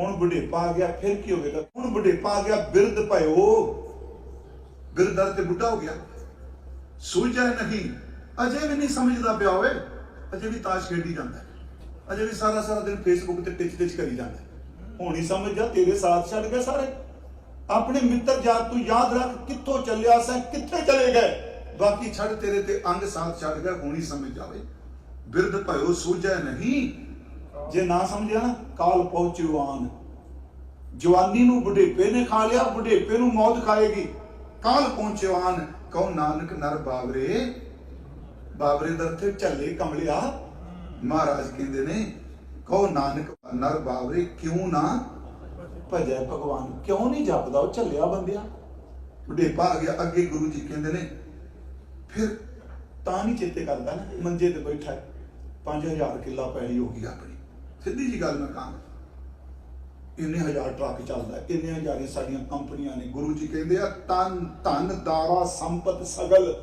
ਹੁਣ ਬੁਢੇਪਾ ਆ ਗਿਆ, ਫਿਰ ਕੀ ਹੋਵੇਗਾ ਹੁਣ ਬੁਢੇਪਾ ਆ ਗਿਆ, ਬਿਰਧ ਭਇਓ। ਬਿਰਧਰ ਤੇ ਬੁੱਢਾ ਹੋ ਗਿਆ। ਸੂਝਿਆ ਨਹੀਂ। ਅਜੇ ਵੀ ਨਹੀਂ ਸਮਝਦਾ ਪਿਆ ਓਏ। ਅਜੇ ਵੀ ਤਾਸ਼ ਖੇਡੀ ਜਾਂਦਾ ਅਜੇ ਵੀ ਸਾਰਾ ਸਾਰਾ ਦਿਨ ਫੇਸਬੁੱਕ ਤੇ ਟਿਚ ਟਿਚ ਕਰੀ ਜਾਂਦਾ ਹੁਣ ਹੀ ਸਮਝ ਜਾ, ਤੇਰੇ ਸਾਥ ਛੱਡ ਗਏ ਸਾਰੇ। ਆਪਣੇ ਮਿੱਤਰ ਜਾਤ ਤੂੰ ਯਾਦ ਰੱਖ, ਕਿੱਥੋਂ ਚੱਲਿਆ ਸੈਂ, ਕਿੱਥੇ ਚਲੇ ਗਏ? ਬਾਕੀ ਛੱਡ ਤੇਰੇ ਤੇ ਅੰਗ ਸਾਥ ਛੱਡ ਗਏ ਹੁਣ ਹੀ ਸਮਝ ਜਾਵੇ ਬਿਰਧ ਭਇਓ ਸੂਝਿਆ ਨਹੀਂ। ਜੇ ਨਾ ਸਮਝਿਆ ਨਾ, ਕਾਲ ਪਹੁੰਚੂਆਨ ਜਵਾਨੀ ਨੂੰ ਬੁਢੇਪੇ ਨੇ ਖਾ ਲਿਆ, ਬੁਢੇਪੇ ਨੂੰ ਮੌਤ ਖਾਏਗੀ। ਕਾਲ ਪਹੁੰਚਵਾਨ ਕਹੋ, ਨਾਨਕ ਨਰ ਬਾਬਰੇ ਬਾਬਰੇ ਦਾ ਤੇ ਝੱਲੇ ਕਮਲਿਆ। ਮਹਾਰਾਜ ਕਹਿੰਦੇ ਨੇ, ਕਹੋ, ਨਾਨਕ ਨਰ ਬਾਬਰੇ, ਕਿਉਂ ਨਾ ਭਜੈ ਭਗਵਾਨ? ਕਿਉਂ ਨਹੀਂ ਜਪਦਾ ਉਹ ਝੱਲਿਆ ਬੰਦਿਆ? ਬੁਢੇਪਾ ਆ ਗਿਆ, ਅੱਗੇ ਗੁਰੂ ਜੀ ਕਹਿੰਦੇ ਨੇ, ਫਿਰ ਤਾਂ ਨਹੀਂ ਚੇਤੇ ਕਰਦਾ ਨਾ, ਮੰਜੇ ਤੇ ਬੈਠਾ ਹੈ। 5000 ਕਿੱਲਾ ਪੈਲੀ ਹੋ ਗਈ ਆਪਣੀ। ਸਿੱਧੀ ਜੀ ਗੱਲ ਮੈਂ ਕਹਾਂ। ਇੰਨੇ ਹਜ਼ਾਰ ਟਰੱਕ ਚੱਲਦਾ ਇੰਨੇ ਹਜ਼ਾਰੇ ਸਾਡੀਆਂ ਕੰਪਨੀਆਂ ਨੇ, ਗੁਰੂ ਜੀ ਕਹਿੰਦੇ ਆ ਤਨ ਧਨ, ਦਾਰਾ, ਸੰਪਤ, ਸਗਲ।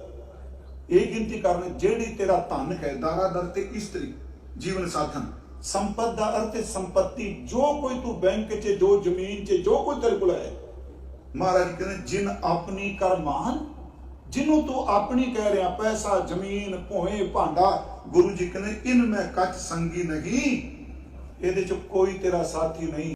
ਇਹ ਗਿਣਤੀ ਕਰਨ ਜਿਹੜੀ ਤੇਰਾ ਧਨ ਹੈ, ਦਾਰਾ, ਦਰ ਤੇ ਇਸਤਰੀ, ਜੀਵਨ ਸਾਧਨ ਸੰਪਤ ਦਾ ਅਰਥ ਹੈ ਸੰਪਤੀ। ਜੋ ਕੋਈ ਤੂੰ ਬੈਂਕ 'ਚ, ਜੋ ਜ਼ਮੀਨ 'ਚ, ਜੋ ਕੋਈ ਤੇਰੇ ਕੋਲ ਹੈ, ਮਹਾਰਾਜ ਕਹਿੰਦੇ, ਜਿਨ ਆਪਣੀ ਕਰ ਮਾਨ ਜਿਹਨੂੰ ਤੂੰ ਆਪਣੀ ਕਹਿ ਰਿਹਾ, ਪੈਸਾ, ਜ਼ਮੀਨ, ਭੋਏ, ਭਾਂਡਾ, ਗੁਰੂ ਜੀ ਕਹਿੰਦੇ, ਇਨ ਮੈਂ ਕੱਚ ਸੰਗੀ ਨਹੀਂ ਇਹਦੇ ਚ ਕੋਈ ਤੇਰਾ ਸਾਥੀ ਨਹੀਂ।